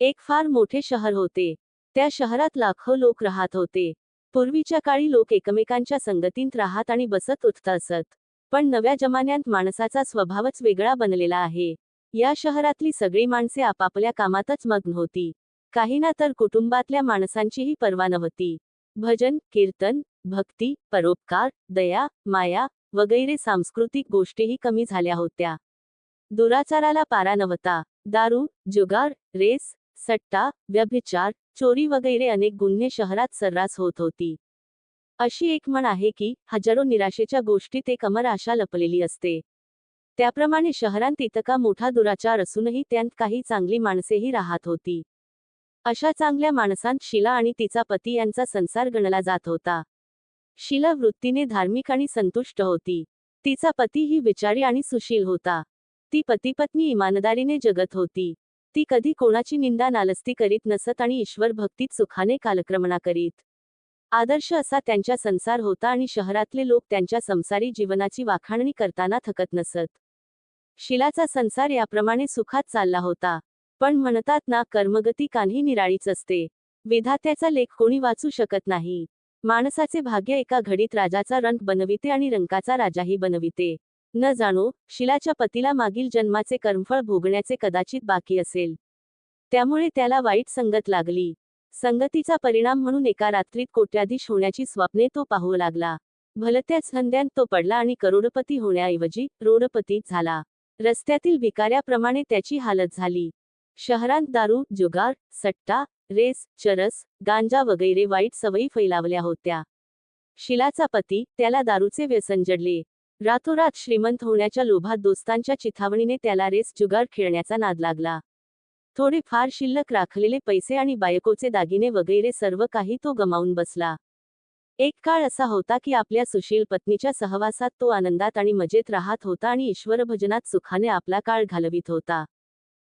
एक फार मोठे शहर होते. त्या शहरात लाखो लोक राहत होते. पूर्वीच्या काळी लोक एकमेकांच्या संगतीत राहत आणि बसत उठत असत. पण नव्या जमान्यात माणसाचा स्वभावच वेगळा बनलेला आहे. या शहरातली सगळी माणसे आपापल्या कामातच मग्न होती. काहींना तर कुटुंबातल्या माणसांचीही पर्वा नव्हती. भजन कीर्तन भक्ती परोपकार दया माया वगैरे सांस्कृतिक गोष्टीही कमी झाल्या होत्या. दुराचाराला पारा नव्हता. दारू जुगार रेस सट्टा व्यभिचार चोरी वगैरे अनेक गुन्हे शहरात सर्रास होत होती. अशी एक म्हण आहे की हजारो निराशेच्या गोष्टीत एक अमर आशा लपलेली असते. त्याप्रमाणे शहरांत इतका मोठा दुराचार असूनही त्यांत काही चांगली माणसेही राहत होती. अशा चांगल्या माणसांत शिला आणि तिचा पती यांचा संसार गणला जात होता. शिला वृत्तीने धार्मिक आणि संतुष्ट होती. तिचा पती ही विचारी आणि सुशील होता. ती पतीपत्नी इमानदारीने जगत होती. ती कधी कोणाची निंदा नालस्ती करीत नसत आणि ईश्वर भक्तीत सुखाने कालक्रमणा करीत. आदर्श असा त्यांचा संसार होता आणि शहरातले लोक त्यांच्या संसारी जीवनाची वाखाणणी करताना थकत नसत. शिलाचा संसार याप्रमाणे सुखात चालला होता पण म्हणतात ना कर्मगती कान्ही निराळीच असते. विधात्याचा लेख कोणी वाचू शकत नाही. माणसाचे भाग्य एका घडीत राजाचा रंग बनविते आणि रंकाचा राजाही बनविते. न जाणो शिलाच्या पतीला मागील जन्माचे कर्मफळ भोगण्याचे कदाचित बाकी असेल. त्यामुळे त्याला वाईट संगत लागली. संगतीचा परिणाम म्हणून एका रात्रीत कोट्याधीश होण्याची स्वप्ने तो पाहू लागला. भलत्याच धंद्यात तो पडला आणि करोडपती होण्याऐवजी रोडपती झाला. रस्त्यातील भिकाऱ्याप्रमाणे त्याची हालत झाली. शहरात दारू जुगार सट्टा रेस चरस गांजा वगैरे वाईट सवयी फैलावल्या होत्या. शिलाचा पती त्याला दारूचे व्यसन जडले. रातोरात श्रीमंत होण्याच्या लोभात दोस्तांच्या चिथावणीने त्याला रेस जुगार खेळण्याचा नाद लागला. थोडे फार शिल्लक राखलेले पैसे आणि बायकोचे दागिने वगैरे सर्व काही तो गमावून बसला. एक काळ असा होता की आपल्या सुशील पत्नीच्या सहवासात तो आनंदात आणि मजेत राहत होता आणि ईश्वरभजनात सुखाने आपला काळ घालवित होता.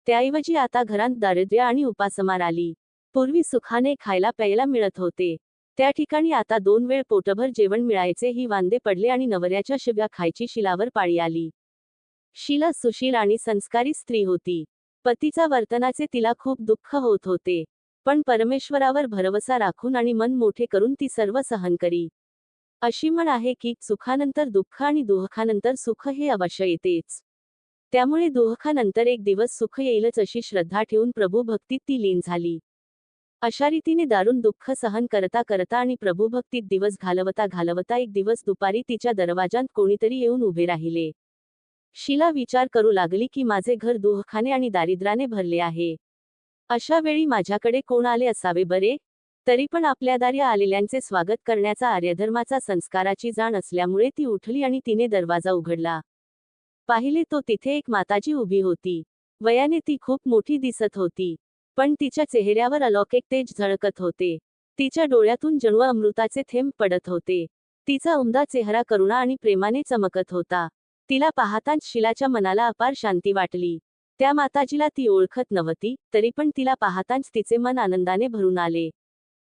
त्याऐवजी आता घरात दारिद्र्य आणि उपासमार आली. पूर्वी सुखाने खायला प्यायला मिळत होते. त्या ठिकाणी आता दोन वेळ पोटभर जेवण मिळायचे ही वांदे पडले आणि नवऱ्याच्या शिव्या खायची शिलावर पाळी आली. शिला सुशील आणि संस्कारी स्त्री होती. पतीचा वर्तनाचे तिला खूप दुःख होत होते. पण परमेश्वरावर भरवसा राखून आणि मन मोठे करून ती सर्व सहन करी. अशी म्हण आहे की सुखानंतर दुःख आणि दुःखानंतर सुख हे अवश्य येतेच. त्यामुळे दुःखानंतर एक दिवस सुख येईलच अशी श्रद्धा ठेवून प्रभू भक्तीत ती लीन झाली. अशा रीतीने दारुण दुःख सहन करता करता आणि प्रभूभक्तीत दिवस घालवता घालवता एक दिवस दुपारी तिच्या दरवाजात कोणीतरी येऊन उभे राहिले. शिला विचार करू लागली की माझे घर दुःखाने आणि दारिद्र्याने भरले आहे. अशा वेळी माझ्याकडे कोण आले असावे बरे? तरी पण आपल्या दारी आलेल्यांचे स्वागत करण्याचा आर्यधर्माचा संस्काराची जाण असल्यामुळे ती उठली आणि तिने दरवाजा उघडला. पाहिले तो तिथे एक माताजी उभी होती. वयाने ती खूप मोठी दिसत होती. पण तिच्या चेहऱ्यावर अलौकिक तेज झळकत होते. तिच्या डोळ्यातून जणू अमृताचे थेंब पडत होते. तिचा उमदा चेहरा करुणा आणि प्रेमाने चमकत होता. तिला पाहताच शिलाच्या मनाला अपार शांती वाटली. त्या माताजीला ती ओळखत नव्हती तरी पण तिला पाहताच तिचे मन आनंदाने भरून आले.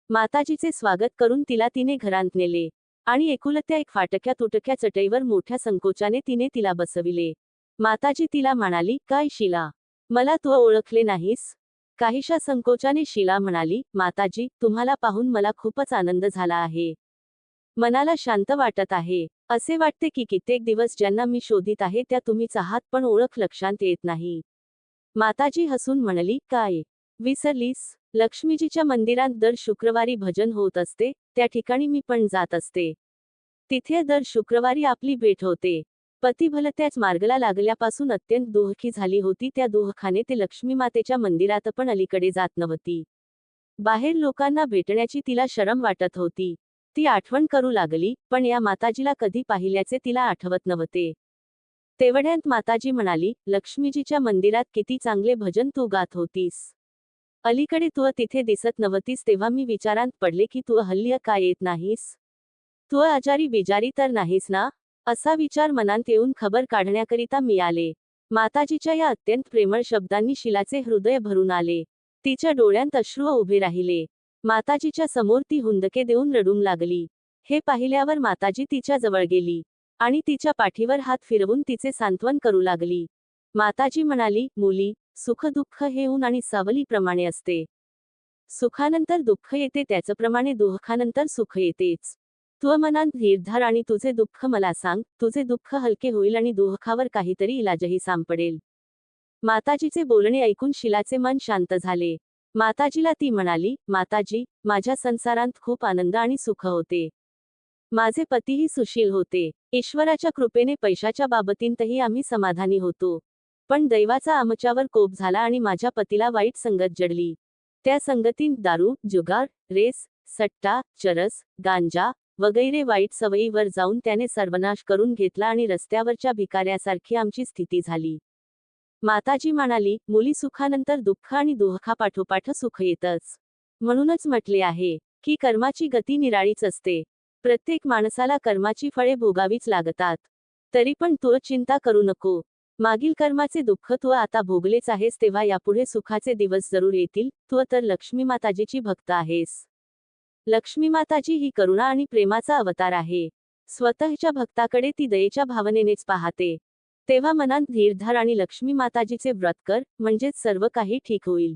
माताजीचे स्वागत करून तिला तिने घरांत नेले आणि एकुलत्या एक फाटक्या तुटक्या चटईवर मोठ्या संकोचाने तिने तिला बसविले. माताजी तिला म्हणाली काय शिला? मला तू ओळखले नाहीस? काहीशा संकोचाने शिला म्हणाली माताजी तुम्हाला पाहून मला खूपच आनंद झाला आहे. मनाला शांत वाटत आहे. असे वाटते की कित्येक दिवस ज्यांना मी शोधित आहे त्या तुम्हीच आहात पण ओळख लक्षात येत नाही. माताजी हसून म्हणली काय? विसरलीस? लक्ष्मीजीच्या मंदिरात दर शुक्रवारी भजन होत असते त्या ठिकाणी मी पण जात असते. तिथे दर शुक्रवारी आपली भेट होते. पती भलत्याच मार्गला लागल्यापासून अत्यंत दुःखी झाली होती. त्या दुहखाने ते लक्ष्मी मातेच्या मंदिरात पण अलीकडे जात नव्हती. बाहेर लोकांना भेटण्याची तिला शरम वाटत होती. ती आठवण करू लागली पण या माताजीला कधी पाहिल्याचे तिला आठवत नव्हते. तेवढ्यात माताजी म्हणाली लक्ष्मीजीच्या मंदिरात किती चांगले भजन तू गात होतीस. अलीकडे तू तिथे दिसत नव्हतीस तेव्हा मी विचारांत पडले की तू हल्ली का येत नाहीस? तू आजारी बिजारी तर नाहीस ना? असा विचार मनात येऊन खबर काढण्याकरिता मिळाले. माताजीच्या या अत्यंत प्रेमळ शब्दांनी शिलाचे हृदय भरून आले. तिच्या डोळ्यांत अश्रू उभे राहिले. माताजीच्या समोर ती हुंदके देऊन रडून लागली. हे पाहिल्यावर माताजी तिच्या जवळ गेली आणि तिच्या पाठीवर हात फिरवून तिचे सांत्वन करू लागली. माताजी म्हणाली मुली सुख दुःख हे ऊन आणि सावलीप्रमाणे असते. सुखानंतर दुःख येते त्याचप्रमाणे दुःखानंतर सुख येतेच. तू मनात धीरधार आणि तुझे दुःख मला सांग. तुझे दुःख हलके होईल आणि दुःखावर काहीतरी इलाजही सापडेल. माताजीचे बोलणे ऐकून शिलाचे मन शांत झाले. माताजीला ती म्हणाली माताजी माझ्या संसारांत खूप आनंद आणि सुख होते. माझे पतीही सुशील होते. ईश्वराच्या कृपेने पैशाच्या बाबतींतही आम्ही समाधानी होतो. पण दैवाचा आमच्यावर कोप झाला आणि माझ्या पतीला वाईट संगत जडली. त्या संगतीत दारू जुगार रेस सट्टा चरस गांजा वगैरे वाईट सवयीवर जाऊन त्याने सर्वनाश करून घेतला आणि रस्त्यावरच्या भिकाऱ्यासारखी आमची स्थिती झाली. माताजी म्हणाली मुली सुखानंतर दुःख आणि दुःखापाठोपाठ सुख येतच. म्हणूनच म्हटले आहे की कर्माची गती निराळीच असते. प्रत्येक माणसाला कर्माची फळे भोगावीच लागतात. तरी पण तू चिंता करू नको. मागील कर्माचे दुःख तू आता भोगलेच आहेस तेव्हा यापुढे सुखाचे दिवस जरूर येतील. तू तर लक्ष्मी माताजीची भक्त आहेस. लक्ष्मीमाताजी ही करुणा आणि प्रेमाचा अवतार आहे. स्वतःच्या भक्ताकडे ती दयेच्या भावनेनेच पाहते. तेव्हा मनात धीरधार आणि लक्ष्मी माताजीचे व्रत कर म्हणजेच सर्व काही ठीक होईल.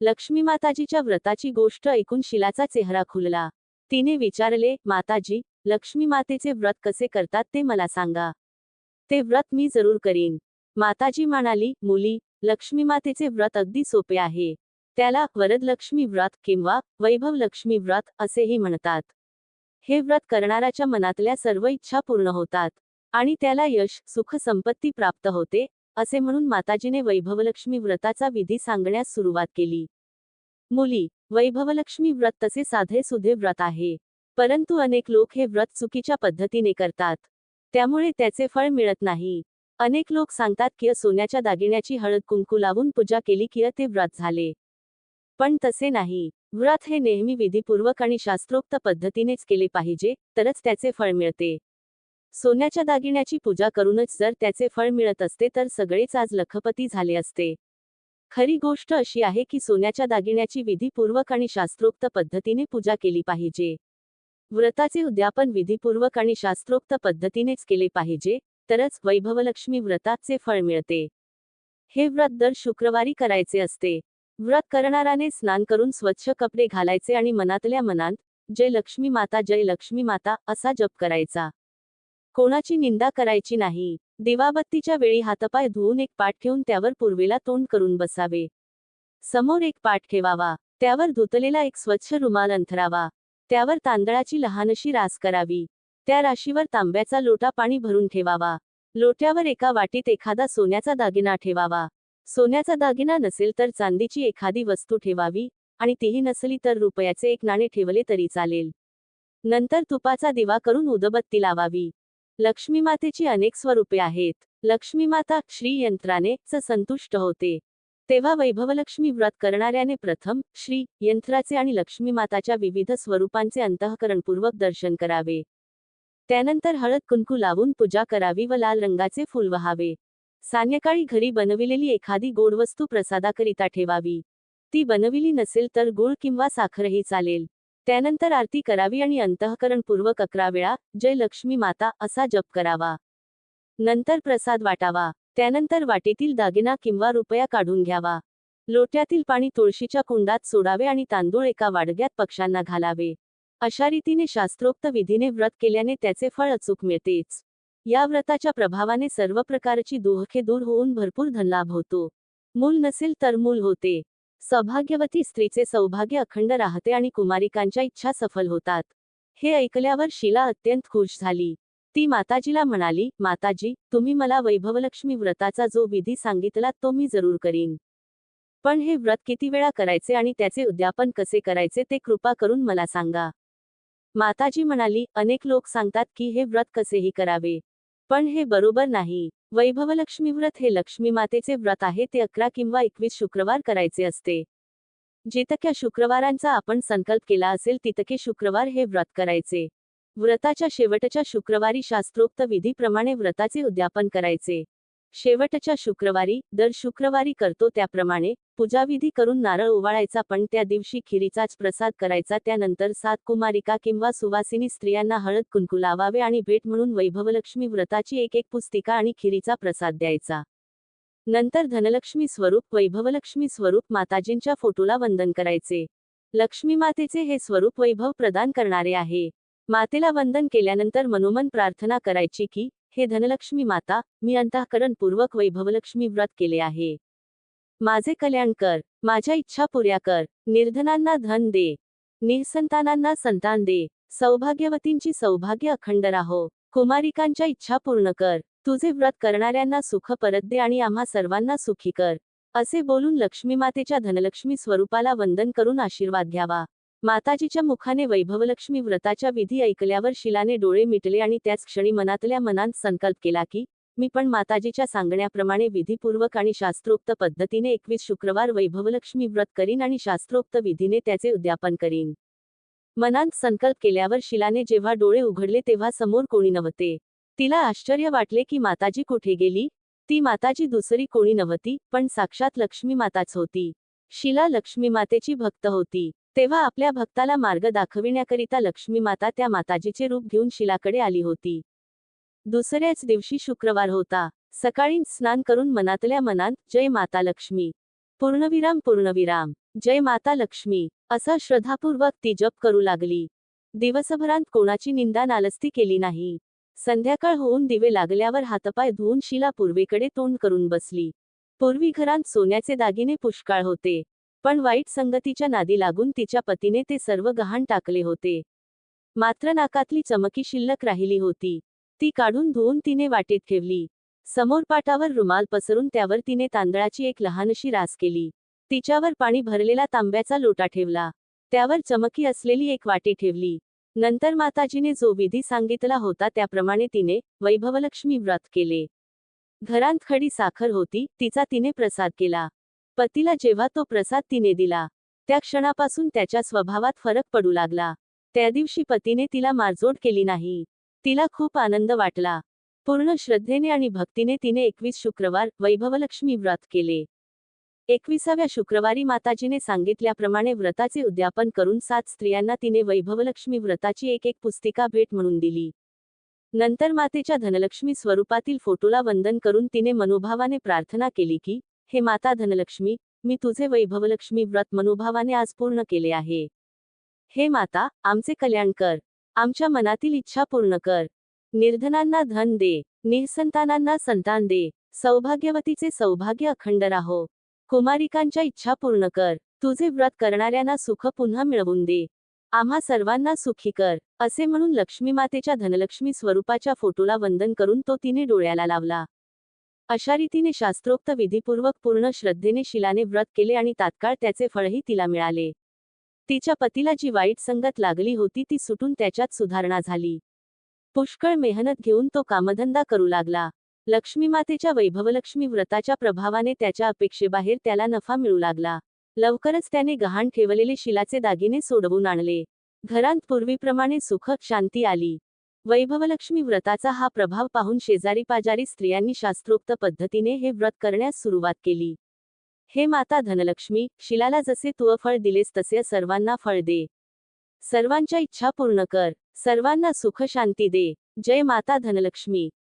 लक्ष्मी माताजीच्या व्रताची गोष्ट ऐकून शिलाचा चेहरा खुलला. तिने विचारले माताजी लक्ष्मी मातेचे व्रत कसे करतात ते मला सांगा. ते व्रत मी जरूर करीन. माताजी म्हणाली मुली लक्ष्मी मातेचे व्रत अगदी सोपे आहे. त्याला वरदलक्ष्मी व्रत किंवा वैभव लक्ष्मी व्रत असेही म्हणतात. हे व्रत करणाऱ्याच्या मनातल्या सर्व इच्छा पूर्ण होतात आणि त्याला यश सुख संपत्ती प्राप्त होते असे म्हणून माताजीने वैभवलक्ष्मी व्रताचा विधी सांगण्यास सुरुवात केली. मुली वैभवलक्ष्मी व्रत तसे साधे सुधे व्रत आहे परंतु अनेक लोक हे व्रत चुकीच्या पद्धतीने करतात. त्यामुळे त्याचे फळ मिळत नाही. अनेक लोक सांगतात की सोन्याच्या दागिन्याची हळद कुंकू लावून पूजा केली की ते व्रत झाले. पण तसे नाही. व्रत हे नेहमी विधीपूर्वक आणि शास्त्रोक्त पद्धतीनेच केले पाहिजे तरच त्याचे फळ मिळते. सोन्याच्या दागिन्याची पूजा करूनच जर त्याचे फळ मिळत असते तर सगळेच आज लखपती झाले असते. खरी गोष्ट अशी आहे की सोन्याच्या दागिन्याची विधीपूर्वक आणि शास्त्रोक्त पद्धतीने पूजा केली पाहिजे. व्रताचे उद्यापन विधीपूर्वक आणि शास्त्रोक्त पद्धतीनेच केले पाहिजे तरच वैभवलक्ष्मी व्रताचे फळ मिळते. हे व्रत दर शुक्रवारी करायचे असते. व्रत करणाराने स्नान करून स्वच्छ कपडे घालायचे आणि मनातल्या मनात जय लक्ष्मी माता जय लक्ष्मी माता असा जप करायचा. कोणाची निंदा करायची नाही. दिवाबत्तीच्या वेळी हातपाय धुवून एक पाठ ठेवून त्यावर पूर्वेला तोंड करून बसावे. समोर एक पाठ ठेवावा. त्यावर धुतलेला एक स्वच्छ रुमाल अंथरावा. त्यावर तांदळाची लहानशी रास करावी. त्या राशीवर तांब्याचा लोटा पाणी भरून ठेवावा. लोट्यावर एका वाटीत एखादा सोन्याचा दागिना ठेवावा. सोन्याचा दागिना नसेल तर चांदीची एखादी वस्तू ठेवावी आणि तीही नसली तर रुपयाचे एक नाणे ठेवले तरी चालेल. नंतर तुपाचा दिवा करून उदबत्ती लावावी. लक्ष्मीमातेची अनेक स्वरूपे आहेत. लक्ष्मीमाता श्री यंत्राने च संतुष्ट होते. तेव्हा वैभवलक्ष्मी व्रत करणाऱ्याने प्रथम श्री यंत्राचे आणि लक्ष्मीमाताच्या विविध स्वरूपांचे अंतःकरणपूर्वक दर्शन करावे. त्यानंतर हळद कुंकू लावून पूजा करावी व लाल रंगाचे फुल वहावे. सायंकाळी घरी बनविलेली एखादी गोड वस्तू प्रसादाकरिता ठेवावी. ती बनविली नसेल तर गुळ किंवा साखरही चालेल. त्यानंतर आरती करावी आणि अंतःकरणपूर्वक अकरा वेळा जय लक्ष्मी माता असा जप करावा. नंतर प्रसाद वाटावा. त्यानंतर वाटेतील दागिना किंवा रुपया काढून घ्यावा. लोट्यातील पाणी तुळशीच्या कुंडात सोडावे आणि तांदूळ एका वाडग्यात पक्ष्यांना घालावे. अशा रीतीने शास्त्रोक्त विधीने व्रत केल्याने त्याचे फळ अचूक मिळतेच. या व्रताच्या प्रभावाने सर्व प्रकारची दुःखे दूर होऊन भरपूर धनलाभ होतो. मूल नसेल तर मूल होते. सौभाग्यवती स्त्रीचे सौभाग्य अखंड राहते आणि कुमारिकांच्या इच्छा सफल होतात. हे ऐकल्यावर शिला अत्यंत खुश झाली. ती माताजीला म्हणाली माताजी तुम्ही मला वैभवलक्ष्मी व्रताचा जो विधी सांगितला तो मी जरूर करीन. पण हे व्रत किती वेळा करायचे आणि त्याचे उद्यापन कसे करायचे ते कृपा करून मला सांगा माताजी म्हणाली अनेक लोक सांगतात की हे व्रत कसेही करावे. पण हे बरोबर नाही. वैभवलक्ष्मी व्रत हे लक्ष्मी मातेचे व्रत आहे ते अकरा किंवा एकवीस शुक्रवार करायचे असते. जितक्या शुक्रवारांचा आपण संकल्प केला असेल तितके शुक्रवार हे व्रत करायचे. व्रताच्या शेवटच्या शुक्रवारी शास्त्रोक्त विधीप्रमाणे व्रताचे उद्यापन करायचे. शेवटच्या शुक्रवारी दर शुक्रवारी करतो त्याप्रमाणे पूजाविधी करून नारळ ओवाळायचा पण त्या दिवशी खिरीचाच प्रसाद करायचा त्यानंतर सात कुमारिका किंवा सुवासिनी स्त्रियांना हळद कुंकू लावावे आणि भेट म्हणून वैभवलक्ष्मी व्रताची एक एक पुस्तिका आणि खिरीचा प्रसाद द्यायचा. नंतर धनलक्ष्मी स्वरूप वैभवलक्ष्मी स्वरूप माताजींच्या फोटोला वंदन करायचे. लक्ष्मी मातेचे हे स्वरूप वैभव प्रदान करणारे आहे. मातेला वंदन केल्यानंतर मनोमन प्रार्थना करायची की हे धनलक्ष्मी माता मी अंतःकरणपूर्वक वैभवलक्ष्मी व्रत केले आहे. माझे कल्याण कर माझ्या इच्छा पुऱ्या कर निर्धनांना धन दे निसंतानांना संतान दे सौभाग्यवतींची सौभाग्य अखंड राहो कुमारिकांच्या इच्छा पूर्ण कर तुझे व्रत करणाऱ्यांना सुख परत दे आणि आम्हा सर्वांना सुखी कर असे बोलून लक्ष्मीमातेच्या धनलक्ष्मी स्वरूपाला वंदन करून आशीर्वाद घ्यावा. माताजीच्या मुखाने वैभवलक्ष्मी व्रताच्या विधी ऐकल्यावर शिलाने डोळे मिटले आणि त्याच क्षणी मनातल्या मनात संकल्प केला की मी पण माताजीच्या सांगण्याप्रमाणे विधीपूर्वक आणि शास्त्रोक्त पद्धतीने एकवीस शुक्रवार वैभवलक्ष्मी व्रत करीन आणि शास्त्रोक्त विधीने त्याचे उद्यापन करीन. मनात संकल्प केल्यावर शिलाने जेव्हा डोळे उघडले तेव्हा समोर कोणी नव्हते. तिला आश्चर्य वाटले की माताजी कुठे गेली? ती माताजी दुसरी कोणी नव्हती पण साक्षात लक्ष्मी माताच होती. शिला लक्ष्मी मातेची भक्त होती. तेव्हा आपल्या भक्ताला मार्ग दाखविण्याकरिता लक्ष्मी माता त्या माताजीचे रूप घेऊन शिलाकडे आली होती. दुसऱ्याच दिवशी शुक्रवार होता. सकाळी स्नान करून मनातल्या मनात जय माता लक्ष्मी. पूर्णविराम पूर्णविराम. जय माता लक्ष्मी. असा श्रद्धापूर्वक ती जप करू लागली. दिवसभरांत कोणाची निंदा नालस्ती केली नाही. संध्याकाळ होऊन दिवे लागल्यावर हातपाय धुवून शिला पूर्वेकडे तोंड करून बसली. पूर्वी घरांत सोन्याचे दागिने पुष्काळ होते. पण वाईट संगतीच्या नादी लागून तिच्या पतीने ते सर्व गहाण टाकले होते. मात्र नाकातली चमकी शिल्लक राहिली होती. ती काढून धुवून तिने वाटेत ठेवली. समोर पाटावर रुमाल पसरून त्यावर तिने तांदळाची एक लहानशी रास केली. तिच्यावर पाणी भरलेला तांब्याचा लोटा ठेवला. त्यावर चमकी असलेली एक वाटी ठेवली. नंतर माताजीने जो विधी सांगितला होता त्याप्रमाणे तिने वैभवलक्ष्मी व्रत केले. घरांत खडी साखर होती तिचा तिने प्रसाद केला. पतीला जेव्हा तो प्रसाद तिने दिला त्या क्षणापासून त्याच्या स्वभावात फरक पडू लागला. त्या दिवशी पतीने तिला मारजोड केली नाही. तिला खूप आनंद वाटला. पूर्ण श्रद्धेने आणि भक्तीने तिने एकवीस शुक्रवार वैभवलक्ष्मी व्रत केले. एकविसाव्या शुक्रवारी माताजीने सांगितल्याप्रमाणे व्रताचे उद्यापन करून सात स्त्रियांना तिने वैभवलक्ष्मी व्रताची एक एक पुस्तिका भेट म्हणून दिली. नंतर मातेच्या धनलक्ष्मी स्वरूपातील फोटोला वंदन करून तिने मनोभावाने प्रार्थना केली की हे माता धनलक्ष्मी मी तुझे वैभवलक्ष्मी व्रत मनोभावाने आज पूर्ण केले आहे. हे माता आमचे कल्याण कर. आमच्या मनातील इच्छा पूर्ण कर. निर्धनांना धन दे. निःसंतानांना संतान दे. सौभाग्यवतीचे सौभाग्य अखंड राहो. कुमारिकांच्या इच्छा पूर्ण कर. तुझे व्रत करणाऱ्यांना सुख पुन्हा मिळवून दे. आम्हा सर्वांना सुखी कर. असे म्हणून लक्ष्मी मातेच्या धनलक्ष्मी स्वरूपाच्या फोटोला वंदन करून तो तिने डोळ्याला लावला. अशा रीतीने शास्त्रोक्त विधीपूर्वक पूर्ण श्रद्धेने शिलाने व्रत केले आणि तात्काळ त्याचे फळही तिला मिळाले. तिच्या पतीला जी वाईट संगत लागली होती ती सुटून त्याच्यात सुधारणा झाली. पुष्कळ मेहनत घेऊन तो कामधंदा करू लागला. लक्ष्मीमातेच्या वैभवलक्ष्मी व्रताच्या प्रभावाने त्याच्या अपेक्षेबाहेर त्याला नफा मिळू लागला. लवकरच त्याने गहाण ठेवलेले शिलाचे दागिने सोडवून आणले. घरांत पूर्वीप्रमाणे सुख शांती आली. वैभवलक्ष्मी व्रताचा हा प्रभाव पाहून शेजारी पाजारी स्त्रियांनी शास्त्रोक्त पद्धतीने हे व्रत करण्यास सुरुवात केली. हे माता धनलक्ष्मी शिलाला जसे तू फळ दिलेस तसे सर्वांना फळ दे. सर्वांच्या इच्छा पूर्ण कर. सर्वांना सुख शांती दे. जय माता धनलक्ष्मी.